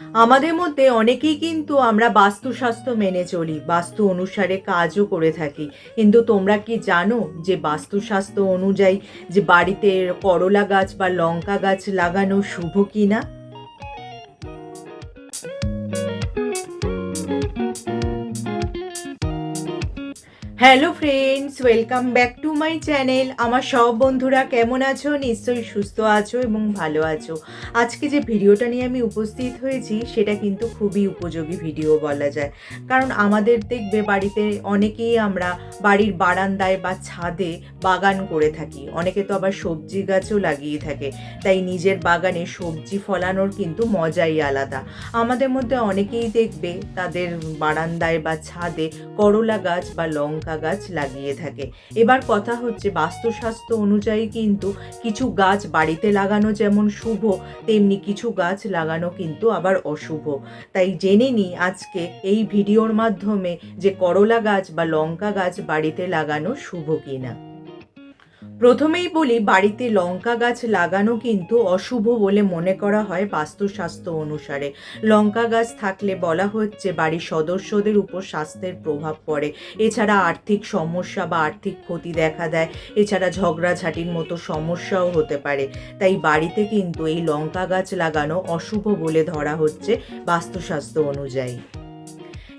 আমাদের মধ্যে অনেকেই কিন্তু আমরা বাস্তুশাস্ত্র মেনে চলি, বাস্তু অনুসারে কাজও করে থাকি। কিন্তু তোমরা কি জানো যে বাস্তুশাস্ত্র অনুযায়ী যে বাড়িতে করলা গাছ বা লঙ্কা গাছ লাগানো শুভ কি না hello friends, welcome back to my channel. আমার সব বন্ধুরা কেমন আছো? নিশ্চয়ই সুস্থ আছো এবং ভালো আছো। আজকে যে ভিডিওটা নিয়ে আমি উপস্থিত হয়েছি, সেটা কিন্তু খুবই উপযোগী ভিডিও বলা যায়। কারণ আমাদের দেখবে বাড়িতে অনেকেই আমরা বাড়ির বারান্দায় বা ছাদে বাগান করে থাকি। অনেকে তো আবার সবজি গাছও লাগিয়ে থাকে। তাই নিজের বাগানে সবজি ফলানোর কিন্তু মজাই আলাদা। আমাদের মধ্যে অনেকেই দেখবে তাদের বারান্দায় বা ছাদে করলা গাছ বা লঙ্কা গাছ লাগিয়ে থাকে। এবার কথা হচ্ছে বাস্তুশাস্ত্র অনুযায়ী কিন্তু কিছু গাছ বাড়িতে লাগানো যেমন শুভ, তেমনি কিছু গাছ লাগানো কিন্তু আবার অশুভ। তাই জেনে নিই আজকে এই ভিডিওর মাধ্যমে যে করলা গাছ বা লঙ্কা গাছ বাড়িতে লাগানো শুভ কিনা। প্রথমেই বলি, বাড়িতে লঙ্কা গাছ লাগানো কিন্তু অশুভ বলে মনে করা হয় বাস্তুশাস্ত্র অনুসারে। লঙ্কা গাছ থাকলে বলা হচ্ছে বাড়ির সদস্যদের উপর স্বাস্থ্যের প্রভাব পড়ে। এছাড়া আর্থিক সমস্যা বা আর্থিক ক্ষতি দেখা দেয়। এছাড়া ঝগড়াঝাটির মতো সমস্যাও হতে পারে। তাই বাড়িতে কিন্তু এই লঙ্কা গাছ লাগানো অশুভ বলে ধরা হচ্ছে বাস্তুশাস্ত্র অনুযায়ী।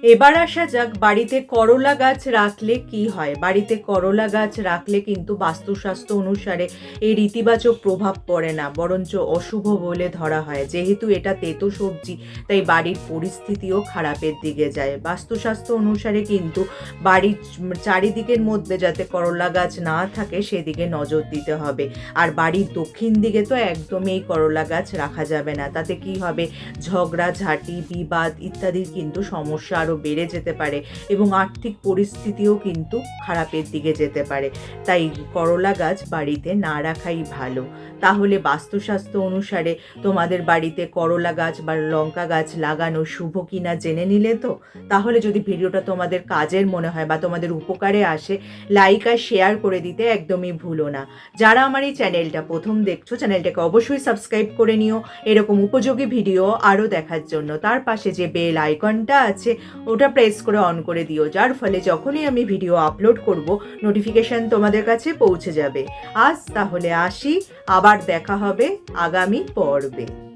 এবার আসা যাক, বাড়িতে করলা গাছ রাখলে কি হয়? বাড়িতে করলা গাছ রাখলে কিন্তু বাস্তুশাস্ত্র অনুসারে এর ইতিবাচক প্রভাব পড়ে না, বরঞ্চ অশুভ বলে ধরা হয়। যেহেতু এটা তেতো সবজি, তাই বাড়ির পরিস্থিতিও খারাপের দিকে যায়। বাস্তুশাস্ত্র অনুসারে কিন্তু বাড়ির চারিদিকের মধ্যে যাতে করলা গাছ না থাকে, সেদিকে নজর দিতে হবে। আর বাড়ির দক্ষিণ দিকে তো একদমই করলা গাছ রাখা যাবে না। তাতে কি হবে? ঝগড়া, ঝাঁটি, বিবাদ ইত্যাদির কিন্তু সমস্যা আরও বেড়ে যেতে পারে এবং আর্থিক পরিস্থিতিও কিন্তু খারাপের দিকে যেতে পারে। তাই করলা গাছ বাড়িতে না রাখাই ভালো। তাহলে বাস্তুশাস্ত্র অনুসারে তোমাদের বাড়িতে করলা গাছ বা লঙ্কা গাছ লাগানো শুভ কিনা জেনে নিলে তো? তাহলে যদি ভিডিওটা তোমাদের কাজের মনে হয় বা তোমাদের উপকারে আসে লাইক আর শেয়ার করে দিতে একদমই ভুলো না। যারা আমার এই চ্যানেলটা প্রথম দেখছ চ্যানেলটাকে অবশ্যই সাবস্ক্রাইব করে নিও। এরকম উপযোগী ভিডিও আরও দেখার জন্য। তার পাশে যে বেল আইকনটা আছে ওটা প্রেস করে অন করে দিও। যার ফলে যখনই আমি ভিডিও আপলোড করব নোটিফিকেশান তোমাদের কাছে পৌঁছে যাবে। আজ তাহলে আসি, আবার দেখা হবে আগামী পর্বে।